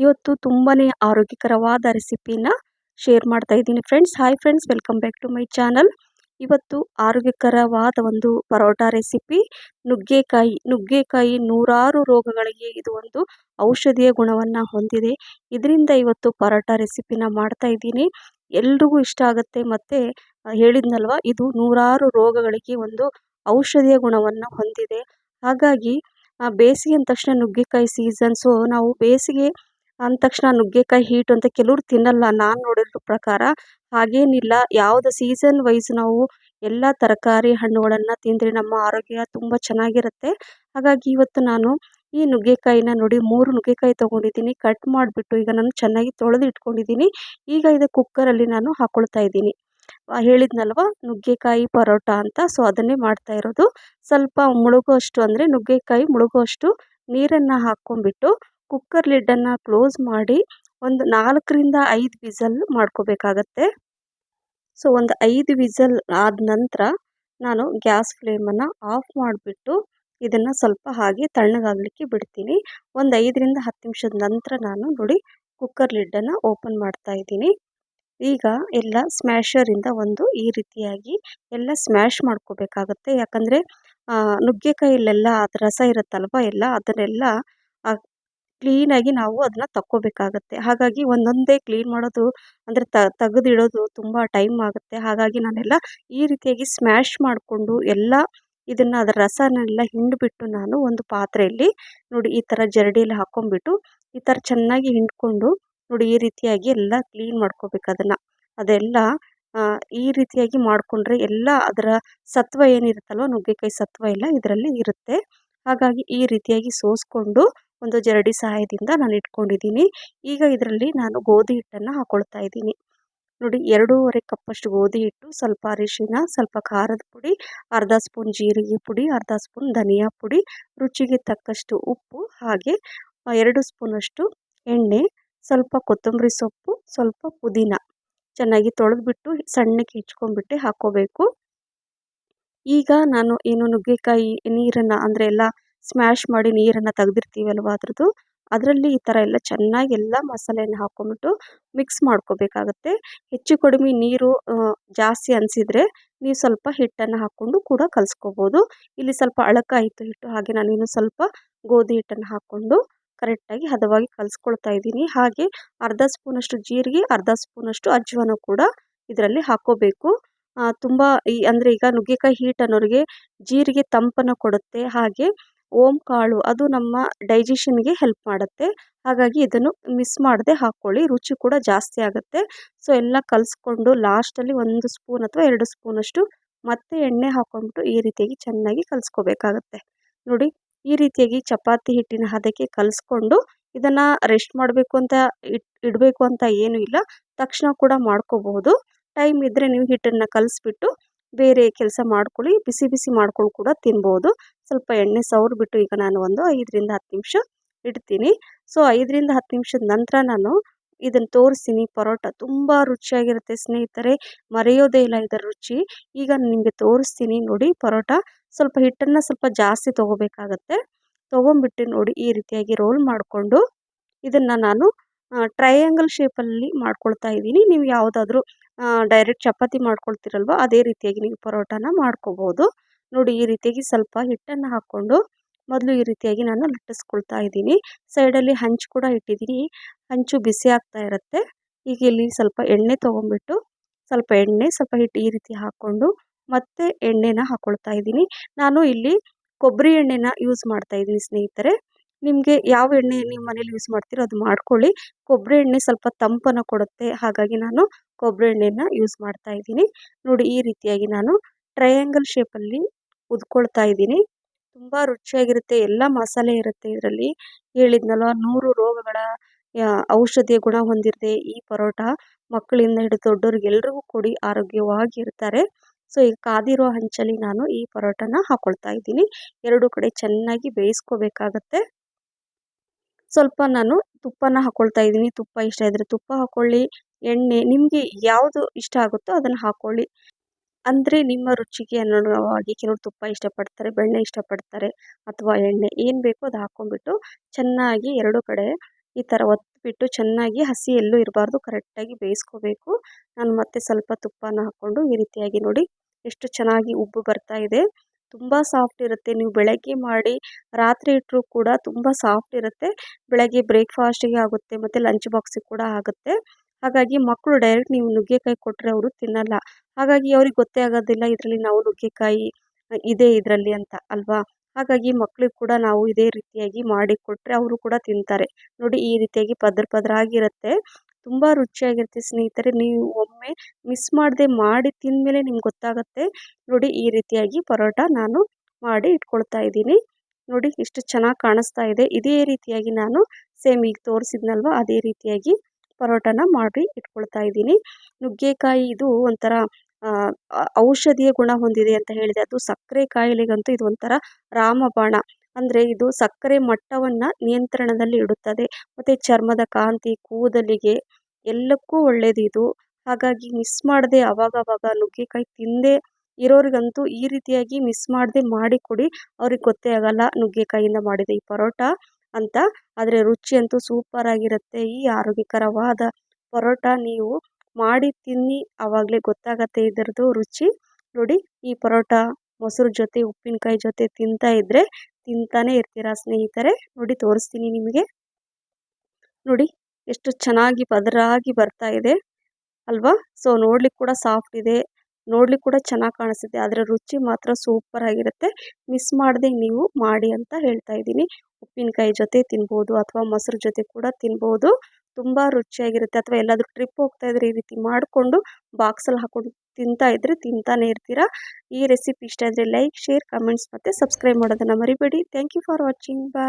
ಇವತ್ತು ತುಂಬಾ ಆರೋಗ್ಯಕರವಾದ ರೆಸಿಪಿನ ಶೇರ್ ಮಾಡ್ತಾ ಇದ್ದೀನಿ friends hi friends welcome back to my channel ಇವತ್ತು ಆರೋಗ್ಯಕರವಾದ ಒಂದು ಪರೋಟ ರೆಸಿಪಿ, ನುಗ್ಗೆಕಾಯಿ. ನುಗ್ಗೆಕಾಯಿ ನೂರಾರು ರೋಗಗಳಿಗೆ ಇದು ಒಂದು ಔಷಧೀಯ ಗುಣವನ್ನು ಹೊಂದಿದೆ. ಇದರಿಂದ ಇವತ್ತು ಪರೋಟ ರೆಸಿಪಿನ ಮಾಡ್ತಾ ಇದ್ದೀನಿ. ಎಲ್ರಿಗೂ ಇಷ್ಟ ಆಗುತ್ತೆ ಮತ್ತು ಹೇಳಿದ್ನಲ್ವ? ಇದು ನೂರಾರು ರೋಗಗಳಿಗೆ ಒಂದು ಔಷಧೀಯ ಗುಣವನ್ನು ಹೊಂದಿದೆ. ಹಾಗಾಗಿ ಬೇಸಿಗೆ ಅಂದ ತಕ್ಷಣ ನುಗ್ಗೆಕಾಯಿ ಸೀಸನ್ ಸೊ ನಾವು ಬೇಸಿಗೆ ಅಂದ ತಕ್ಷಣ ನುಗ್ಗೆಕಾಯಿ ಹೀಟ್ ಅಂತ ಕೆಲವ್ರು ತಿನ್ನಲ್ಲ. ನಾನು ನೋಡಿರೋ ಪ್ರಕಾರ ಹಾಗೇನಿಲ್ಲ. ಯಾವುದು ಸೀಸನ್ ವೈಸ್ ನಾವು ಎಲ್ಲ ತರಕಾರಿ ಹಣ್ಣುಗಳನ್ನು ತಿಂದರೆ ನಮ್ಮ ಆರೋಗ್ಯ ತುಂಬ ಚೆನ್ನಾಗಿರುತ್ತೆ. ಹಾಗಾಗಿ ಇವತ್ತು ನಾನು ಈ ನುಗ್ಗೆಕಾಯಿನ ನೋಡಿ ಮೂರು ನುಗ್ಗೆಕಾಯಿ ತೊಗೊಂಡಿದ್ದೀನಿ. ಕಟ್ ಮಾಡಿಬಿಟ್ಟು ಈಗ ನಾನು ಚೆನ್ನಾಗಿ ತೊಳೆದು ಇಟ್ಕೊಂಡಿದ್ದೀನಿ ಈಗ ಇದು ಕುಕ್ಕರಲ್ಲಿ ನಾನು ಹಾಕ್ಕೊಳ್ತಾ ಇದ್ದೀನಿ. ಹೇಳಿದ್ನಲ್ವ? ನುಗ್ಗೆಕಾಯಿ ಪರೋಟ ಅಂತ. ಸೊ ಅದನ್ನೇ ಮಾಡ್ತಾ ಇರೋದು. ಸ್ವಲ್ಪ ಮುಳುಗುವಷ್ಟು ಅಂದರೆ ನುಗ್ಗೆಕಾಯಿ ಮುಳುಗುವಷ್ಟು ನೀರನ್ನು ಹಾಕ್ಕೊಂಬಿಟ್ಟು ಕುಕ್ಕರ್ ಲಿಡ್ಡನ್ನು ಕ್ಲೋಸ್ ಮಾಡಿ ಒಂದು ನಾಲ್ಕರಿಂದ ಐದು ವಿಸಲ್ ಮಾಡ್ಕೋಬೇಕಾಗತ್ತೆ. ಸೊ ಒಂದು ಐದು ವಿಸಲ್ ಆದ ನಂತರ ನಾನು ಗ್ಯಾಸ್ ಫ್ಲೇಮನ್ನು ಆಫ್ ಮಾಡಿಬಿಟ್ಟು ಇದನ್ನು ಸ್ವಲ್ಪ ಹಾಗೆ ತಣ್ಣಗಾಗಲಿಕ್ಕೆ ಬಿಡ್ತೀನಿ. ಒಂದು ಐದರಿಂದ ಹತ್ತು ನಿಮಿಷದ ನಂತರ ನಾನು ನೋಡಿ ಕುಕ್ಕರ್ ಲಿಡ್ಡನ್ನು ಓಪನ್ ಮಾಡ್ತಾ ಇದ್ದೀನಿ. ಈಗ ಎಲ್ಲ ಸ್ಮ್ಯಾಶರಿಂದ ಒಂದು ಈ ರೀತಿಯಾಗಿ ಎಲ್ಲ ಸ್ಮ್ಯಾಶ್ ಮಾಡ್ಕೋಬೇಕಾಗತ್ತೆ. ಯಾಕಂದರೆ ನುಗ್ಗೆಕಾಯಲ್ಲೆಲ್ಲ ಅದು ರಸ ಇರುತ್ತಲ್ವ ಎಲ್ಲ, ಅದನ್ನೆಲ್ಲ ಕ್ಲೀನಾಗಿ ನಾವು ಅದನ್ನ ತಕ್ಕೋಬೇಕಾಗತ್ತೆ. ಹಾಗಾಗಿ ಒಂದೊಂದೇ ಕ್ಲೀನ್ ಮಾಡೋದು ಅಂದರೆ ತೆಗೆದಿಡೋದು ತುಂಬ ಟೈಮ್ ಆಗುತ್ತೆ. ಹಾಗಾಗಿ ನಾನೆಲ್ಲ ಈ ರೀತಿಯಾಗಿ ಸ್ಮ್ಯಾಶ್ ಮಾಡಿಕೊಂಡು ಎಲ್ಲ ಇದನ್ನು, ಅದರ ರಸನೆಲ್ಲ ಹಿಂಡಿಬಿಟ್ಟು ನಾನು ಒಂದು ಪಾತ್ರೆಯಲ್ಲಿ ನೋಡಿ ಈ ಥರ ಜರಡಿಯಲ್ಲಿ ಹಾಕ್ಕೊಂಬಿಟ್ಟು ಈ ಥರ ಚೆನ್ನಾಗಿ ಹಿಂಡ್ಕೊಂಡು ನೋಡಿ ಈ ರೀತಿಯಾಗಿ ಎಲ್ಲ ಕ್ಲೀನ್ ಮಾಡ್ಕೋಬೇಕು ಅದನ್ನು. ಅದೆಲ್ಲ ಈ ರೀತಿಯಾಗಿ ಮಾಡಿಕೊಂಡ್ರೆ ಎಲ್ಲ ಅದರ ಸತ್ವ ಏನಿರುತ್ತಲ್ವ, ನುಗ್ಗೆಕಾಯಿ ಸತ್ವ ಎಲ್ಲ ಇದರಲ್ಲಿ ಇರುತ್ತೆ. ಹಾಗಾಗಿ ಈ ರೀತಿಯಾಗಿ ಸೋಸಿಕೊಂಡು ಒಂದು ಜರಡಿ ಸಹಾಯದಿಂದ ನಾನು ಇಟ್ಕೊಂಡಿದ್ದೀನಿ. ಈಗ ಇದರಲ್ಲಿ ನಾನು ಗೋಧಿ ಹಿಟ್ಟನ್ನು ಹಾಕ್ಕೊಳ್ತಾ ಇದ್ದೀನಿ. ನೋಡಿ, ಎರಡೂವರೆ ಕಪ್ಪಷ್ಟು ಗೋಧಿ ಹಿಟ್ಟು, ಸ್ವಲ್ಪ ಅರಿಶಿನ, ಸ್ವಲ್ಪ ಖಾರದ ಪುಡಿ, ಅರ್ಧ ಸ್ಪೂನ್ ಜೀರಿಗೆ ಪುಡಿ, ಅರ್ಧ ಸ್ಪೂನ್ ಧನಿಯಾ ಪುಡಿ, ರುಚಿಗೆ ತಕ್ಕಷ್ಟು ಉಪ್ಪು, ಹಾಗೆ ಎರಡು ಸ್ಪೂನಷ್ಟು ಎಣ್ಣೆ, ಸ್ವಲ್ಪ ಕೊತ್ತಂಬರಿ ಸೊಪ್ಪು, ಸ್ವಲ್ಪ ಪುದೀನ. ಚೆನ್ನಾಗಿ ತೊಳೆದ್ಬಿಟ್ಟು ಸಣ್ಣಕ್ಕೆ ಹೆಚ್ಕೊಂಡ್ಬಿಟ್ಟು ಹಾಕ್ಕೋಬೇಕು ಈಗ ನಾನು ಏನು ನುಗ್ಗೆಕಾಯಿ ನೀರನ್ನು, ಅಂದರೆ ಎಲ್ಲ ಸ್ಮ್ಯಾಶ್ ಮಾಡಿ ನೀರನ್ನು ತೆಗ್ದಿರ್ತೀವಲ್ವ ಅದ್ರದ್ದು? ಅದರಲ್ಲಿ ಈ ಥರ ಎಲ್ಲ ಚೆನ್ನಾಗಿ ಎಲ್ಲ ಮಸಾಲೆಯನ್ನು ಹಾಕ್ಕೊಂಬಿಟ್ಟು ಮಿಕ್ಸ್ ಮಾಡ್ಕೋಬೇಕಾಗತ್ತೆ. ಹೆಚ್ಚು ಕಡಿಮೆ ನೀರು ಜಾಸ್ತಿ ಅನಿಸಿದರೆ ನೀವು ಸ್ವಲ್ಪ ಹಿಟ್ಟನ್ನು ಹಾಕ್ಕೊಂಡು ಕೂಡ ಕಲಿಸ್ಕೋಬೋದು. ಇಲ್ಲಿ ಸ್ವಲ್ಪ ಅಳಕಾಯಿತು ಹಿಟ್ಟು, ಹಾಗೆ ನಾನು ಇನ್ನೂ ಸ್ವಲ್ಪ ಗೋಧಿ ಹಿಟ್ಟನ್ನು ಹಾಕ್ಕೊಂಡು ಕರೆಕ್ಟಾಗಿ ಹದವಾಗಿ ಕಲಿಸ್ಕೊಳ್ತಾ ಇದ್ದೀನಿ. ಹಾಗೆ ಅರ್ಧ ಸ್ಪೂನಷ್ಟು ಜೀರಿಗೆ, ಅರ್ಧ ಸ್ಪೂನಷ್ಟು ಅಜ್ವಾನ ಕೂಡ ಇದರಲ್ಲಿ ಹಾಕ್ಕೋಬೇಕು ತುಂಬ ಈ, ಅಂದರೆ ಈಗ ನುಗ್ಗೆಕಾಯಿ ಹೀಟ್ ಅನ್ನೋರಿಗೆ ಜೀರಿಗೆ ತಂಪನ್ನು ಕೊಡುತ್ತೆ. ಹಾಗೆ ಓಂ ಕಾಳು ಅದು ನಮ್ಮ ಡೈಜೆಷನ್ಗೆ ಹೆಲ್ಪ್ ಮಾಡುತ್ತೆ. ಹಾಗಾಗಿ ಇದನ್ನು ಮಿಸ್ ಮಾಡದೆ ಹಾಕ್ಕೊಳ್ಳಿ ರುಚಿ ಕೂಡ ಜಾಸ್ತಿ ಆಗುತ್ತೆ. ಸೊ ಎಲ್ಲ ಕಲಿಸ್ಕೊಂಡು ಲಾಸ್ಟಲ್ಲಿ ಒಂದು ಸ್ಪೂನ್ ಅಥವಾ ಎರಡು ಸ್ಪೂನಷ್ಟು ಮತ್ತೆ ಎಣ್ಣೆ ಹಾಕೊಂಡ್ಬಿಟ್ಟು ಈ ರೀತಿಯಾಗಿ ಚೆನ್ನಾಗಿ ಕಲಿಸ್ಕೋಬೇಕಾಗತ್ತೆ. ನೋಡಿ, ಈ ರೀತಿಯಾಗಿ ಚಪಾತಿ ಹಿಟ್ಟಿನ ಹದಕ್ಕೆ ಕಲಿಸ್ಕೊಂಡು ಇದನ್ನು ರೆಸ್ಟ್ ಮಾಡಬೇಕು ಅಂತ ಇಡಬೇಕು ಅಂತ ಏನೂ ಇಲ್ಲ. ತಕ್ಷಣ ಕೂಡ ಮಾಡ್ಕೋಬಹುದು. ಟೈಮ್ ಇದ್ದರೆ ನೀವು ಹಿಟ್ಟನ್ನು ಕಲಿಸ್ಬಿಟ್ಟು ಬೇರೆ ಕೆಲಸ ಮಾಡ್ಕೊಳ್ಳಿ, ಬಿಸಿ ಬಿಸಿ ಮಾಡ್ಕೊಂಡು ಕೂಡ ತಿನ್ಬೋದು. ಸ್ವಲ್ಪ ಎಣ್ಣೆ ಸವರ್ಬಿಟ್ಟು ಈಗ ನಾನು ಒಂದು ಐದರಿಂದ ಹತ್ತು ನಿಮಿಷ ಇಡ್ತೀನಿ. ಸೊ ಐದರಿಂದ ಹತ್ತು ನಿಮಿಷದ ನಂತರ ನಾನು ಇದನ್ನು ತೋರಿಸ್ತೀನಿ. ಪರೋಟ ತುಂಬ ರುಚಿಯಾಗಿರುತ್ತೆ ಸ್ನೇಹಿತರೆ. ಮರೆಯೋದೇ ಇಲ್ಲ ಇದರ ರುಚಿ. ಈಗ ನಿಮಗೆ ತೋರಿಸ್ತೀನಿ ನೋಡಿ ಪರೋಟ. ಸ್ವಲ್ಪ ಹಿಟ್ಟನ್ನು ಸ್ವಲ್ಪ ಜಾಸ್ತಿ ತೊಗೋಬೇಕಾಗತ್ತೆ. ತೊಗೊಂಬಿಟ್ಟು ನೋಡಿ ಈ ರೀತಿಯಾಗಿ ರೋಲ್ ಮಾಡಿಕೊಂಡು ಇದನ್ನು ನಾನು ಟ್ರಯಾಂಗಲ್ ಶೇಪಲ್ಲಿ ಮಾಡ್ಕೊಳ್ತಾ ಇದ್ದೀನಿ. ನೀವು ಯಾವುದಾದ್ರೂ ಡೈರೆಕ್ಟ್ ಚಪಾತಿ ಮಾಡ್ಕೊಳ್ತೀರಲ್ವ, ಅದೇ ರೀತಿಯಾಗಿ ನೀವು ಪರೋಟಾನ ಮಾಡ್ಕೋಬೋದು. ನೋಡಿ, ಈ ರೀತಿಯಾಗಿ ಸ್ವಲ್ಪ ಹಿಟ್ಟನ್ನು ಹಾಕ್ಕೊಂಡು ಮೊದಲು ಈ ರೀತಿಯಾಗಿ ನಾನು ಲಟ್ಟಿಸ್ಕೊಳ್ತಾ ಇದ್ದೀನಿ. ಸೈಡಲ್ಲಿ ಹಂಚು ಕೂಡ ಇಟ್ಟಿದ್ದೀನಿ. ಹಂಚು ಬಿಸಿ ಆಗ್ತಾ ಇರುತ್ತೆ. ಈಗ ಇಲ್ಲಿ ಸ್ವಲ್ಪ ಎಣ್ಣೆ ತೊಗೊಂಬಿಟ್ಟು, ಸ್ವಲ್ಪ ಎಣ್ಣೆ, ಸ್ವಲ್ಪ ಹಿಟ್ಟು ಈ ರೀತಿ ಹಾಕ್ಕೊಂಡು ಮತ್ತೆ ಎಣ್ಣೆನ ಹಾಕ್ಕೊಳ್ತಾ ಇದ್ದೀನಿ. ನಾನು ಇಲ್ಲಿ ಕೊಬ್ಬರಿ ಎಣ್ಣೆನ ಯೂಸ್ ಮಾಡ್ತಾ ಇದ್ದೀನಿ ಸ್ನೇಹಿತರೆ. ನಿಮಗೆ ಯಾವ ಎಣ್ಣೆ ನಿಮ್ಮ ಮನೇಲಿ ಯೂಸ್ ಮಾಡ್ತೀರೋ ಅದು ಮಾಡ್ಕೊಳ್ಳಿ. ಕೊಬ್ಬರಿ ಎಣ್ಣೆ ಸ್ವಲ್ಪ ತಂಪನ್ನು ಕೊಡುತ್ತೆ. ಹಾಗಾಗಿ ನಾನು ಕೊಬ್ಬರಿ ಎಣ್ಣೆನ ಯೂಸ್ ಮಾಡ್ತಾ ಇದ್ದೀನಿ. ನೋಡಿ ಈ ರೀತಿಯಾಗಿ ನಾನು ಟ್ರಯಾಂಗಲ್ ಶೇಪಲ್ಲಿ ಉದ್ಕೊಳ್ತಾ ಇದ್ದೀನಿ. ತುಂಬ ರುಚಿಯಾಗಿರುತ್ತೆ. ಎಲ್ಲ ಮಸಾಲೆ ಇರುತ್ತೆ ಇದರಲ್ಲಿ. ಹೇಳಿದ್ನಲ್ಲ ನೂರು ರೋಗಗಳ ಔಷಧಿಯ ಗುಣ ಹೊಂದಿರುತ್ತೆ ಈ ಪರೋಟ ಮಕ್ಕಳಿಂದ ಹಿಡಿದು ದೊಡ್ಡವ್ರಿಗೆ ಎಲ್ರಿಗೂ ಕೊಡಿ, ಆರೋಗ್ಯವಾಗಿರ್ತಾರೆ. ಸೊ, ಈಗ ಕಾದಿರೋ ಹಂಚಲ್ಲಿ ನಾನು ಈ ಪರೋಟನ ಹಾಕೊಳ್ತಾ ಇದ್ದೀನಿ. ಎರಡು ಕಡೆ ಚೆನ್ನಾಗಿ ಬೇಯಿಸ್ಕೋಬೇಕಾಗತ್ತೆ. ಸ್ವಲ್ಪ ನಾನು ತುಪ್ಪನ ಹಾಕ್ಕೊಳ್ತಾ ಇದ್ದೀನಿ. ತುಪ್ಪ ಇಷ್ಟ ಇದ್ದರೆ ತುಪ್ಪ ಹಾಕ್ಕೊಳ್ಳಿ ಎಣ್ಣೆ ನಿಮಗೆ ಯಾವುದು ಇಷ್ಟ ಆಗುತ್ತೋ ಅದನ್ನು ಹಾಕ್ಕೊಳ್ಳಿ ಅಂದರೆ ನಿಮ್ಮ ರುಚಿಗೆ ಅನುಗುಣವಾಗಿ ಕೆಲವರು ತುಪ್ಪ ಇಷ್ಟಪಡ್ತಾರೆ, ಬೆಣ್ಣೆ ಇಷ್ಟಪಡ್ತಾರೆ ಅಥವಾ ಎಣ್ಣೆ ಏನು ಬೇಕೋ ಅದು ಹಾಕ್ಕೊಂಡ್ಬಿಟ್ಟು ಚೆನ್ನಾಗಿ ಎರಡು ಕಡೆ ಈ ಥರ ಒತ್ತಿಬಿಟ್ಟು ಚೆನ್ನಾಗಿ ಹಸಿ ಎಲ್ಲೂ ಇರಬಾರ್ದು, ಕರೆಕ್ಟಾಗಿ ಬೇಯಿಸ್ಕೋಬೇಕು. ನಾನು ಮತ್ತೆ ಸ್ವಲ್ಪ ತುಪ್ಪನ ಹಾಕ್ಕೊಂಡು ಈ ರೀತಿಯಾಗಿ ನೋಡಿ ಎಷ್ಟು ಚೆನ್ನಾಗಿ ಉಬ್ಬು ಬರ್ತಾ ಇದೆ. ತುಂಬ ಸಾಫ್ಟ್ ಇರುತ್ತೆ. ನೀವು ಬೆಳಗ್ಗೆ ಮಾಡಿ ರಾತ್ರಿ ಇಟ್ಟರೂ ಕೂಡ ತುಂಬ ಸಾಫ್ಟ್ ಇರುತ್ತೆ. ಬೆಳಗ್ಗೆ ಬ್ರೇಕ್ಫಾಸ್ಟಿಗೆ ಆಗುತ್ತೆ, ಮತ್ತು ಲಂಚ್ ಬಾಕ್ಸಿಗೆ ಕೂಡ ಆಗುತ್ತೆ. ಹಾಗಾಗಿ ಮಕ್ಕಳು ಡೈರೆಕ್ಟ್ ನೀವು ನುಗ್ಗೆಕಾಯಿ ಕೊಟ್ಟರೆ ಅವರು ತಿನ್ನಲ್ಲ. ಹಾಗಾಗಿ ಅವ್ರಿಗೆ ಗೊತ್ತೇ ಆಗೋದಿಲ್ಲ, ಇದರಲ್ಲಿ ನಾವು ನುಗ್ಗೆಕಾಯಿ ಇದೆ ಇದರಲ್ಲಿ ಅಂತ, ಅಲ್ವಾ? ಹಾಗಾಗಿ ಮಕ್ಳಿಗೆ ಕೂಡ ನಾವು ಇದೇ ರೀತಿಯಾಗಿ ಮಾಡಿ ಕೊಟ್ಟರೆ ಅವರು ಕೂಡ ತಿಂತಾರೆ. ನೋಡಿ ಈ ರೀತಿಯಾಗಿ ಪದ್ರ ಪದ್ರ ಆಗಿರುತ್ತೆ. ತುಂಬ ರುಚಿಯಾಗಿರುತ್ತೆ ಸ್ನೇಹಿತರೆ. ನೀವು ಒಮ್ಮೆ ಮಿಸ್ ಮಾಡದೆ ಮಾಡಿ ತಿಂದಮೇಲೆ ನಿಮ್ಗೆ ಗೊತ್ತಾಗುತ್ತೆ. ನೋಡಿ ಈ ರೀತಿಯಾಗಿ ಪರೋಟ ನಾನು ಮಾಡಿ ಇಟ್ಕೊಳ್ತಾ ಇದ್ದೀನಿ. ನೋಡಿ ಎಷ್ಟು ಚೆನ್ನಾಗಿ ಕಾಣಿಸ್ತಾ ಇದೆ. ಇದೇ ರೀತಿಯಾಗಿ ನಾನು ಸೇಮ್ ಈಗ ತೋರಿಸಿದ್ನಲ್ವ? ಅದೇ ರೀತಿಯಾಗಿ ಪರೋಟನ ಮಾಡಿ ಇಟ್ಕೊಳ್ತಾ ಇದ್ದೀನಿ. ನುಗ್ಗೆಕಾಯಿ ಇದು ಒಂಥರ ಔಷಧೀಯ ಗುಣ ಹೊಂದಿದೆ ಅಂತ ಹೇಳಿದೆ. ಅದು ಸಕ್ಕರೆ ಕಾಯಿಲೆಗಂತೂ ಇದು ಒಂಥರ ರಾಮಬಾಣ. ಅಂದರೆ ಇದು ಸಕ್ಕರೆ ಮಟ್ಟವನ್ನು ನಿಯಂತ್ರಣದಲ್ಲಿ ಇಡುತ್ತದೆ. ಮತ್ತು ಚರ್ಮದ ಕಾಂತಿ, ಕೂದಲಿಗೆ ಎಲ್ಲಕ್ಕೂ ಒಳ್ಳೆಯದಿದು ಹಾಗಾಗಿ ಮಿಸ್ ಮಾಡದೆ ಅವಾಗವಾಗ ನುಗ್ಗೆಕಾಯಿ ತಿಂದೇ ಇರೋರಿಗಂತೂ ಈ ರೀತಿಯಾಗಿ ಮಿಸ್ ಮಾಡದೆ ಮಾಡಿ ಕೊಡಿ, ಅವ್ರಿಗೆ ಗೊತ್ತೇ ಆಗಲ್ಲ ನುಗ್ಗೆಕಾಯಿಂದ ಮಾಡಿದೆ ಈ ಪರೋಟ ಅಂತ. ಆದರೆ ಸೂಪರ್ ಆಗಿರುತ್ತೆ. ಈ ಆರೋಗ್ಯಕರವಾದ ಪರೋಟ ನೀವು ಮಾಡಿ ತಿನ್ನಿ, ಅವಾಗಲೇ ಗೊತ್ತಾಗತ್ತೆ ಇದರದ್ದು ರುಚಿ. ನೋಡಿ, ಈ ಪರೋಟ ಮೊಸರು ಜೊತೆ, ಉಪ್ಪಿನಕಾಯಿ ಜೊತೆ ತಿಂತಾ ಇದ್ದರೆ ತಿಂತಾನೆ ಇರ್ತೀರ ಸ್ನೇಹಿತರೆ? ನೋಡಿ ತೋರಿಸ್ತೀನಿ ನಿಮಗೆ. ನೋಡಿ ಎಷ್ಟು ಚೆನ್ನಾಗಿ ಪದರಾಗಿ ಬರ್ತಾ ಇದೆ. ಅಲ್ವಾ? ಸೊ ನೋಡ್ಲಿಕ್ಕೆ ಕೂಡ ಸಾಫ್ಟ್ ಇದೆ. ನೋಡ್ಲಿಕ್ಕೆ ಕೂಡ ಚೆನ್ನಾಗಿ ಕಾಣಿಸುತ್ತೆ. ಅದರ ರುಚಿ ಮಾತ್ರ ಸೂಪರ್ ಆಗಿರುತ್ತೆ. ಮಿಸ್ ಮಾಡದೆ ನೀವು ಮಾಡಿ ಅಂತ ಹೇಳ್ತಾ ಇದ್ದೀನಿ. ಉಪ್ಪಿನಕಾಯಿ ಜೊತೆ ತಿನ್ಬೋದು ಅಥವಾ ಮೊಸರು ಜೊತೆ ಕೂಡ ತಿನ್ಬೋದು. ತುಂಬ ರುಚಿಯಾಗಿರುತ್ತೆ. ಅಥವಾ ಎಲ್ಲಾದರೂ ಟ್ರಿಪ್ ಹೋಗ್ತಾ ಇದ್ರೆ ಈ ರೀತಿ ಮಾಡಿಕೊಂಡು ಬಾಕ್ಸಲ್ಲಿ ಹಾಕೊಂಡು ತಿಂತಾ ಇದ್ರೆ ತಿಂತಾನೆ ಇರ್ತೀರಾ? ಈ ರೆಸಿಪಿ ಇಷ್ಟ ಆದರೆ ಲೈಕ್ ಶೇರ್ ಕಮೆಂಟ್ಸ್ ಮತ್ತು ಸಬ್ಸ್ಕ್ರೈಬ್ ಮಾಡೋದನ್ನು ಮರಿಬೇಡಿ. Thank you for watching bye